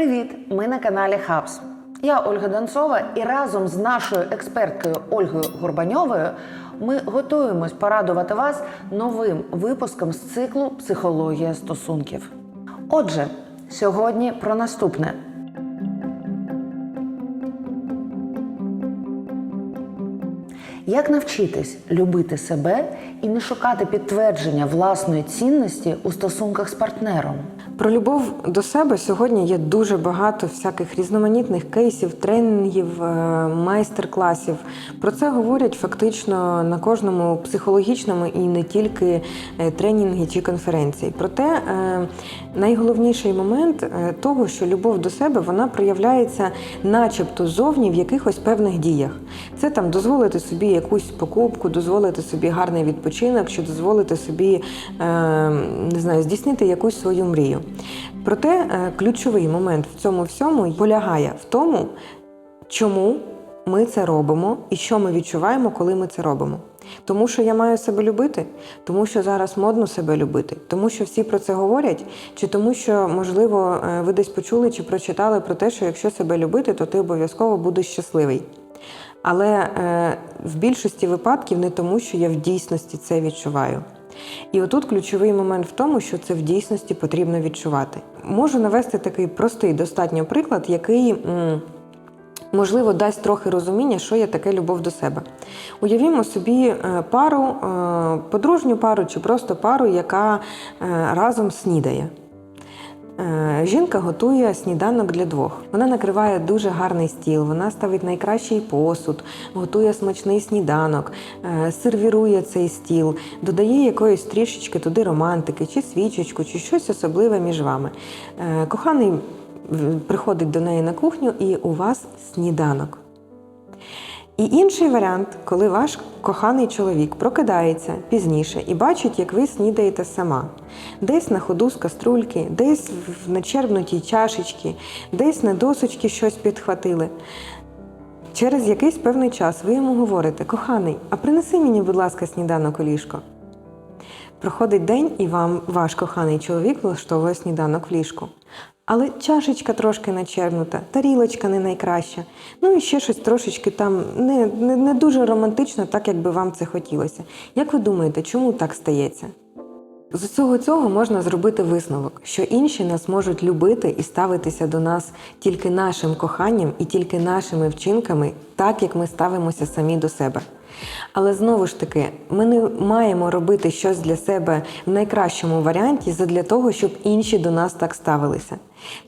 Привіт! Ми на каналі Хабс. Я Ольга Донцова, і разом з нашою експерткою Ольгою Горбаньовою ми готуємось порадувати вас новим випуском з циклу Психологія стосунків. Отже, сьогодні про наступне. Як навчитись любити себе і не шукати підтвердження власної цінності у стосунках з партнером? Про любов до себе сьогодні є дуже багато всяких різноманітних кейсів, тренінгів, е, майстер-класів. Про це говорять фактично на кожному психологічному і не тільки е, тренінгі чи конференції. Проте е, найголовніший момент того, що любов до себе вона проявляється, начебто, зовні в якихось певних діях. Це там дозволити собі якусь покупку, дозволити собі гарний відпочинок, чи дозволити собі не знаю, здійснити якусь свою мрію. Проте е, ключовий момент в цьому всьому полягає в тому, чому ми це робимо і що ми відчуваємо, коли ми це робимо. Тому що я маю себе любити, тому що зараз модно себе любити, тому що всі про це говорять, чи тому, що, можливо, е, ви десь почули чи прочитали про те, що якщо себе любити, то ти обов'язково будеш щасливий. Але е, в більшості випадків не тому, що я в дійсності це відчуваю. І отут ключовий момент в тому, що це в дійсності потрібно відчувати. Можу навести такий простий достатньо приклад, який. Можливо, дасть трохи розуміння, що є таке любов до себе. Уявімо собі е, пару, е, подружню пару чи просто пару, яка е, разом снідає. Е, Жінка готує сніданок для двох. Вона накриває дуже гарний стіл, вона ставить найкращий посуд, готує смачний сніданок, е, сервірує цей стіл, додає якоїсь трішечки туди романтики, чи свічечку, чи щось особливе між вами. Е, Коханий приходить до неї на кухню, і у вас сніданок. І інший варіант, коли ваш коханий чоловік прокидається пізніше і бачить, як ви снідаєте сама. Десь на ходу з каструльки, десь в начербнутій чашечці, десь на досочки щось підхватили. Через якийсь певний час ви йому говорите: коханий, а принеси мені, будь ласка, сніданок у ліжко. Проходить день, і вам ваш коханий чоловік влаштовує сніданок в ліжку. Але чашечка трошки начерпнута, тарілочка не найкраща. Ну і ще щось трошечки там не, не, не дуже романтично, так як би вам це хотілося. Як ви думаєте, чому так стається? З усього цього можна зробити висновок, що інші нас можуть любити і ставитися до нас тільки нашим коханням і тільки нашими вчинками, так як ми ставимося самі до себе. Але знову ж таки, ми не маємо робити щось для себе в найкращому варіанті задля того, щоб інші до нас так ставилися.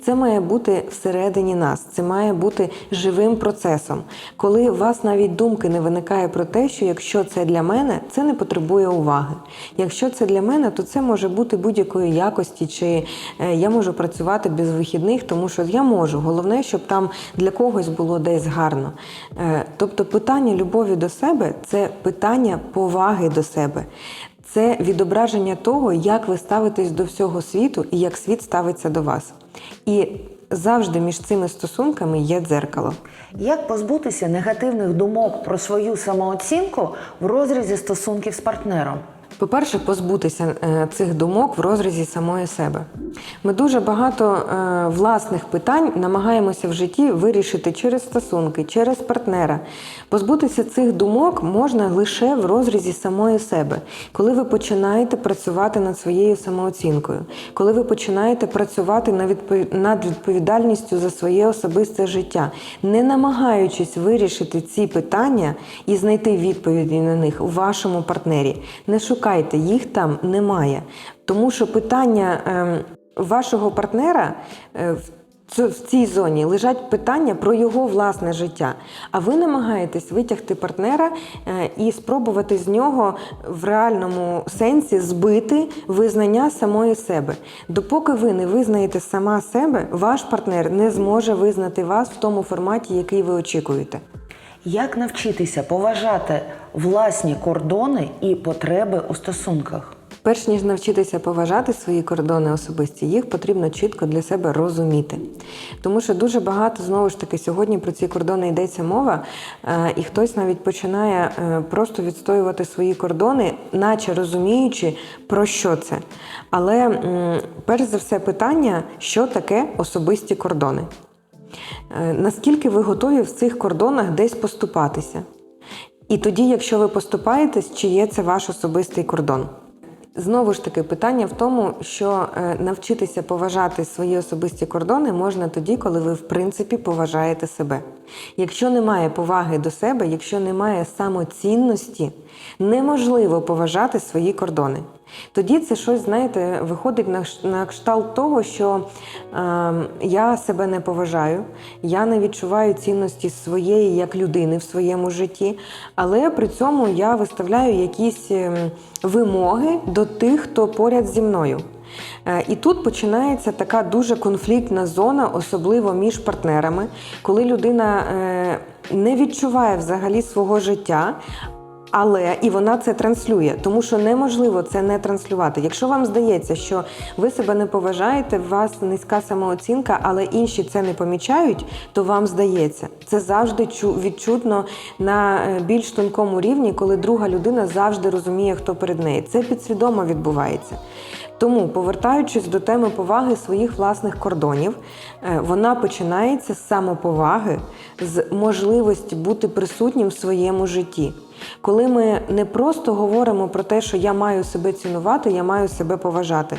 Це має бути всередині нас, це має бути живим процесом, коли у вас навіть думки не виникає про те, що якщо це для мене, це не потребує уваги. Якщо це для мене, то це може бути будь-якої якості, чи е, я можу працювати без вихідних, тому що я можу. Головне, щоб там для когось було десь гарно. Е, Тобто питання любові до себе це питання поваги до себе. Це відображення того, як ви ставитесь до всього світу і як світ ставиться до вас. І завжди між цими стосунками є дзеркало. Як позбутися негативних думок про свою самооцінку в розрізі стосунків з партнером? По-перше, позбутися е, цих думок в розрізі самої себе. Ми дуже багато е, власних питань намагаємося в житті вирішити через стосунки, через партнера. Позбутися цих думок можна лише в розрізі самої себе, коли ви починаєте працювати над своєю самооцінкою, коли ви починаєте працювати над відповідальністю за своє особисте життя, не намагаючись вирішити ці питання і знайти відповіді на них у вашому партнері. Не шукайте, їх там немає. Тому що питання ем, вашого партнера е, в цій зоні лежать питання про його власне життя. А ви намагаєтесь витягти партнера е, і спробувати з нього в реальному сенсі збити визнання самої себе. Допоки ви не визнаєте сама себе, ваш партнер не зможе визнати вас в тому форматі, який ви очікуєте. Як навчитися поважати власні кордони і потреби у стосунках? Перш ніж навчитися поважати свої кордони особисті, їх потрібно чітко для себе розуміти. Тому що дуже багато знову ж таки сьогодні про ці кордони йдеться мова, е, і хтось навіть починає е, просто відстоювати свої кордони, наче розуміючи, про що це. Але перш за все питання, що таке особисті кордони. Е, Наскільки ви готові в цих кордонах десь поступатися? І тоді, якщо ви поступаєтесь, чи є це ваш особистий кордон? Знову ж таки, питання в тому, що е, навчитися поважати свої особисті кордони можна тоді, коли ви в принципі поважаєте себе. Якщо немає поваги до себе, якщо немає самоцінності, неможливо поважати свої кордони. Тоді це щось, знаєте, виходить на, на кшталт того, що е, я себе не поважаю, я не відчуваю цінності своєї як людини в своєму житті, але при цьому я виставляю якісь ем, вимоги до тих, хто поряд зі мною. Е, І тут починається така дуже конфліктна зона, особливо між партнерами, коли людина е, не відчуває взагалі свого життя. Але і вона це транслює, тому що неможливо це не транслювати. Якщо вам здається, що ви себе не поважаєте, у вас низька самооцінка, але інші це не помічають, то вам здається, це завжди чу- відчутно на е, більш тонкому рівні, коли друга людина завжди розуміє, хто перед нею. Це підсвідомо відбувається. Тому, повертаючись до теми поваги своїх власних кордонів, е, вона починається з самоповаги, з можливості бути присутнім в своєму житті. Коли ми не просто говоримо про те, що я маю себе цінувати, я маю себе поважати.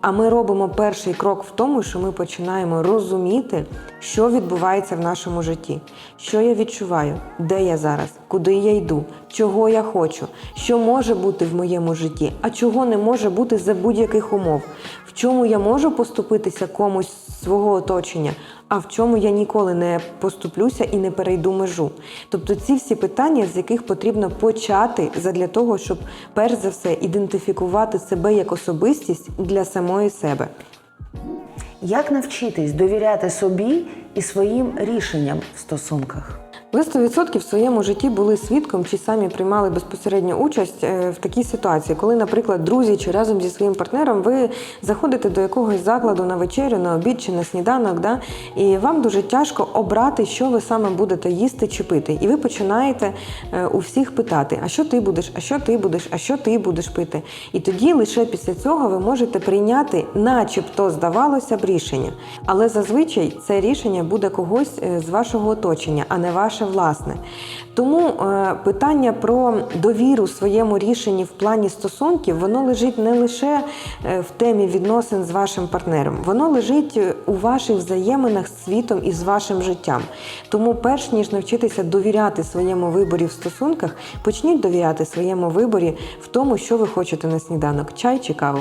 А ми робимо перший крок в тому, що ми починаємо розуміти, що відбувається в нашому житті, що я відчуваю, де я зараз, куди я йду, чого я хочу, що може бути в моєму житті, а чого не може бути за будь-яких умов, в чому я можу поступитися комусь з свого оточення, а в чому я ніколи не поступлюся і не перейду межу. Тобто ці всі питання, з яких потрібно почати задля того, щоб перш за все ідентифікувати себе як особистість для самої себе. Як навчитись довіряти собі і своїм рішенням в стосунках? Ви 100% в своєму житті були свідком чи самі приймали безпосередню участь е, в такій ситуації, коли, наприклад, друзі чи разом зі своїм партнером ви заходите до якогось закладу на вечерю, на обід чи на сніданок, да, і вам дуже тяжко обрати, що ви саме будете їсти чи пити. І ви починаєте е, у всіх питати: а що ти будеш, а що ти будеш, а що ти будеш пити. І тоді лише після цього ви можете прийняти, начебто, здавалося б, рішення. Але зазвичай це рішення буде когось е, з вашого оточення, а не ваше власне. Тому е, питання про довіру своєму рішенні в плані стосунків, воно лежить не лише е, в темі відносин з вашим партнером, воно лежить е, у ваших взаєминах з світом і з вашим життям. Тому, перш ніж навчитися довіряти своєму виборі в стосунках, почніть довіряти своєму виборі в тому, що ви хочете на сніданок чай чи каву.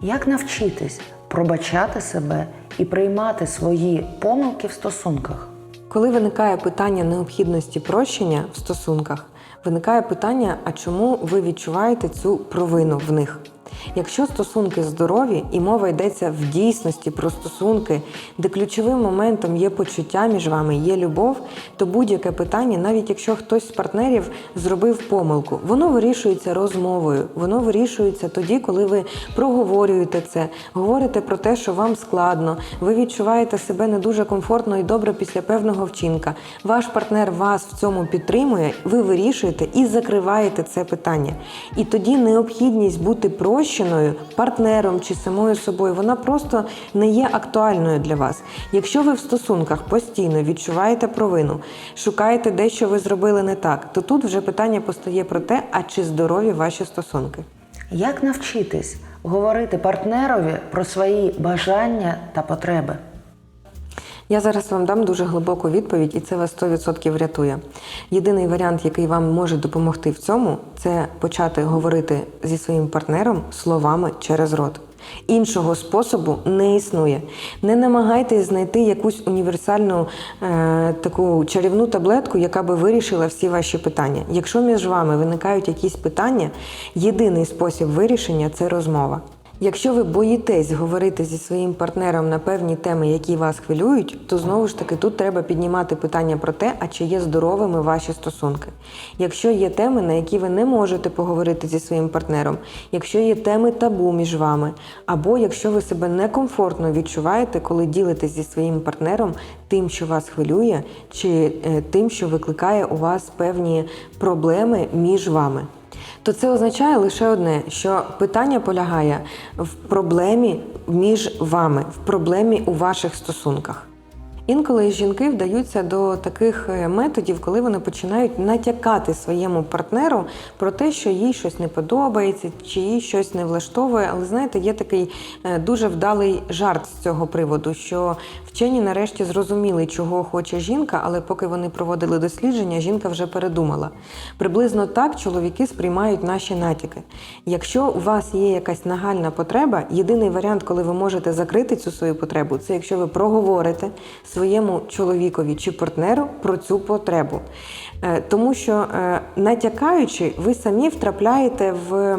Як навчитись пробачати себе і приймати свої помилки в стосунках? Коли виникає питання необхідності прощення в стосунках, виникає питання, а чому ви відчуваєте цю провину в них? Якщо стосунки здорові і мова йдеться в дійсності про стосунки, де ключовим моментом є почуття між вами, є любов, то будь-яке питання, навіть якщо хтось з партнерів зробив помилку, воно вирішується розмовою, воно вирішується тоді, коли ви проговорюєте це, говорите про те, що вам складно, ви відчуваєте себе не дуже комфортно і добре після певного вчинка. Ваш партнер вас в цьому підтримує, ви вирішуєте і закриваєте це питання. І тоді необхідність бути прощеною партнером чи самою собою, вона просто не є актуальною для вас. Якщо ви в стосунках постійно відчуваєте провину, шукаєте де, що ви зробили не так, то тут вже питання постає про те, а чи здорові ваші стосунки. Як навчитись говорити партнерові про свої бажання та потреби? Я зараз вам дам дуже глибоку відповідь, і це вас 100% врятує. Єдиний варіант, який вам може допомогти в цьому, це почати говорити зі своїм партнером словами через рот. Іншого способу не існує. Не намагайтесь знайти якусь універсальну е, таку чарівну таблетку, яка би вирішила всі ваші питання. Якщо між вами виникають якісь питання, єдиний спосіб вирішення це розмова. Якщо ви боїтесь говорити зі своїм партнером на певні теми, які вас хвилюють, то знову ж таки тут треба піднімати питання про те, а чи є здоровими ваші стосунки. Якщо є теми, на які ви не можете поговорити зі своїм партнером, якщо є теми табу між вами, або якщо ви себе некомфортно відчуваєте, коли ділитесь зі своїм партнером тим, що вас хвилює, чи е, тим, що викликає у вас певні проблеми між вами то це означає лише одне, що питання полягає в проблемі між вами, в проблемі у ваших стосунках. Інколи жінки вдаються до таких е, методів, коли вони починають натякати своєму партнеру про те, що їй щось не подобається, чи їй щось не влаштовує. Але знаєте, є такий е, дуже вдалий жарт з цього приводу, що вчені нарешті зрозуміли, чого хоче жінка, але поки вони проводили дослідження, жінка вже передумала. Приблизно так чоловіки сприймають наші натяки. Якщо у вас є якась нагальна потреба, єдиний варіант, коли ви можете закрити цю свою потребу, це якщо ви проговорите своєму чоловікові чи партнеру про цю потребу. Е, Тому що е, натякаючи, ви самі втрапляєте в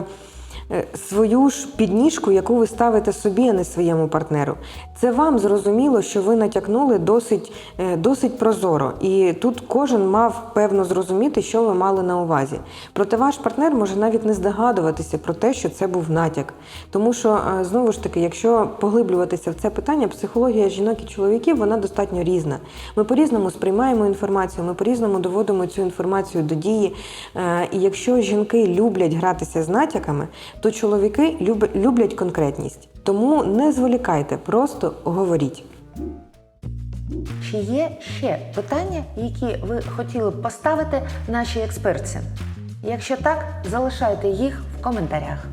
свою ж підніжку, яку ви ставите собі, а не своєму партнеру. Це вам зрозуміло, що ви натякнули досить, е, досить прозоро, і тут кожен мав певно зрозуміти, що ви мали на увазі. Проте ваш партнер може навіть не здогадуватися про те, що це був натяк. Тому що е, знову ж таки, якщо поглиблюватися в це питання, психологія жінок і чоловіків вона достатньо різна. Ми по-різному сприймаємо інформацію, ми по-різному доводимо цю інформацію до дії. Е, І якщо жінки люблять гратися з натяками, то чоловіки люб- люблять конкретність. Тому не зволікайте, просто говоріть. Чи є ще питання, які ви хотіли б поставити нашій експертці? Якщо так, залишайте їх в коментарях.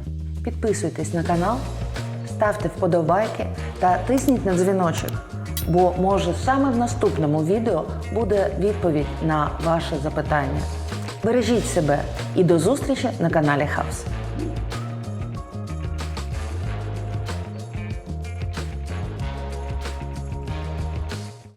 Підписуйтесь на канал, ставте вподобайки та тисніть на дзвіночок, бо може саме в наступному відео буде відповідь на ваше запитання. Бережіть себе і до зустрічі на каналі Хабс.